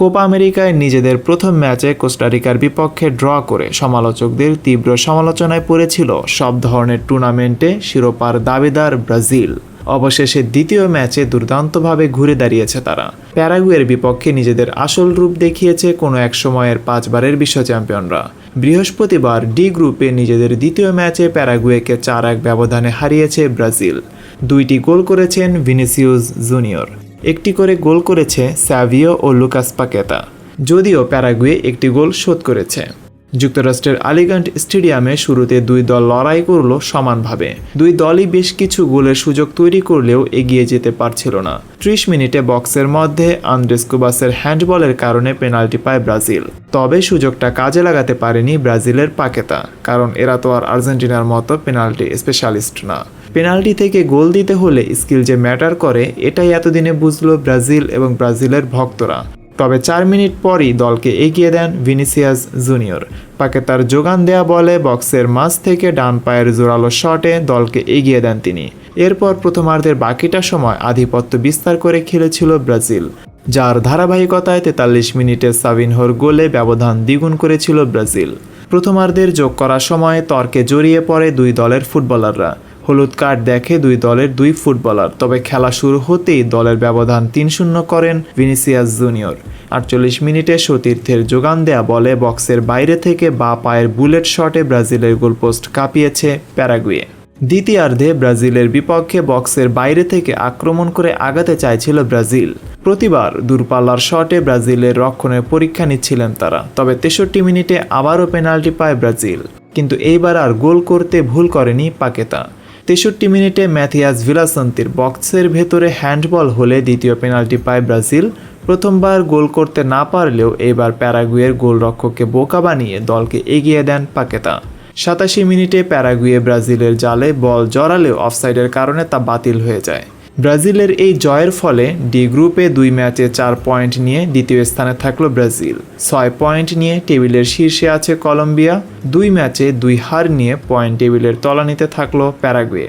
Copa আমেরিকায় নিজেদের প্রথম ম্যাচে কোস্টারিকার বিপক্ষে ড্র করে সমালোচকদের তীব্র সমালোচনায় পড়েছিল সব ধরনের টুর্নামেন্টে শিরোপার দাবিদার ব্রাজিল। অবশেষে দ্বিতীয় ম্যাচে দুর্দান্তভাবে ঘুরে দাঁড়িয়েছে তারা। প্যারাগুয়ের বিপক্ষে নিজেদের আসল রূপ দেখিয়েছে কোনো এক সময়ের পাঁচবারের বিশ্ব চ্যাম্পিয়নরা। বৃহস্পতিবার ডি গ্রুপে নিজেদের দ্বিতীয় ম্যাচে প্যারাগুয়েকে চার এক ব্যবধানে হারিয়েছে ব্রাজিল। দুইটি গোল করেছেন ভিনিসিউস জুনিয়র। একটি করে গোল করেছে স্যাভিও ও লুকাস পাকেতা। যদিও প্যারাগুয়ে একটি গোল শোধ করেছে। যুক্তরাষ্ট্রের আলিগঞ্জ স্টেডিয়ামে শুরুতে দুই দল লড়াই করল সমানভাবে। দুই দলই বেশ কিছু গোলের সুযোগ তৈরি করলেও এগিয়ে যেতে পারছিল না। ত্রিশ মিনিটে বক্সের মধ্যে আন্দ্রেস কুবাসের হ্যান্ডবলের কারণে পেনাল্টি পায় ব্রাজিল। তবে সুযোগটা কাজে লাগাতে পারেনি ব্রাজিলের পাকেতা, কারণ এরা তো আর আর্জেন্টিনার মতো পেনাল্টি স্পেশালিস্ট না। পেনাল্টি থেকে গোল দিতে হলে স্কিল যে ম্যাটার করে, এটাই এতদিনে বুঝলো ব্রাজিল এবং ব্রাজিলের ভক্তরা। তবে চার মিনিট পরই দলকে এগিয়ে দেন ভিনিসিয়াস জুনিয়র। পাকে তার যোগান দেয়া বলে বক্সের মাঝ থেকে ডান পায়ের জোরালো শটে দলকে এগিয়ে দেন তিনি। এরপর প্রথমার্ধের বাকিটা সময় আধিপত্য বিস্তার করে খেলেছিল ব্রাজিল, যার ধারাবাহিকতায় তেতাল্লিশ মিনিটে সাবিনহোর গোলে ব্যবধান দ্বিগুণ করেছিল ব্রাজিল। প্রথমার্ধের যোগ করার সময় তর্কে জড়িয়ে পড়ে দুই দলের ফুটবলাররা। হলুদ কার্ড দেখে দুই দলের দুই ফুটবলার, তবে খেলা শুরু হতেই দলের ব্যবধান তিন শূন্য করেন ভিনিসিয়াস জুনিয়র। আটচল্লিশ মিনিটে সতীর্থের যোগান দেয়া বলে বক্সের বাইরে থেকে বা পায়ের বুলেট শটে ব্রাজিলের গোলপোস্ট কাঁপিয়েছে প্যারাগুয়ে। দ্বিতীয়ার্ধে ব্রাজিলের বিপক্ষে বক্সের বাইরে থেকে আক্রমণ করে আগাতে চাইছিল ব্রাজিল। প্রতিবার দূরপাল্লার শটে ব্রাজিলের রক্ষণের পরীক্ষা নিচ্ছিলেন তারা, তবে তেষট্টি মিনিটে আবারও পেনাল্টি পায় ব্রাজিল। কিন্তু এইবার আর গোল করতে ভুল করেনি পাকেতা। তেষট্টি মিনিটে ম্যাথিয়াস ভিলাসন্তির বক্সের ভেতরে হ্যান্ডবল হলে দ্বিতীয় পেনাল্টি পায় ব্রাজিল। প্রথমবার গোল করতে না পারলেও এবার প্যারাগুয়ের গোলরক্ষককে বোকা বানিয়ে দলকে এগিয়ে দেন পাকেতা। সাতাশি মিনিটে প্যারাগুয়ে ব্রাজিলের জালে বল জড়ালেও অফসাইডের কারণে তা বাতিল হয়ে যায়। ব্রাজিলের এই জয়ের ফলে ডি গ্রুপে দুই ম্যাচে চার পয়েন্ট নিয়ে দ্বিতীয় স্থানে থাকল ব্রাজিল। ছয় পয়েন্ট নিয়ে টেবিলের শীর্ষে আছে কলম্বিয়া। দুই ম্যাচে দুই হার নিয়ে পয়েন্ট টেবিলের তলানিতে থাকল প্যারাগুয়ে।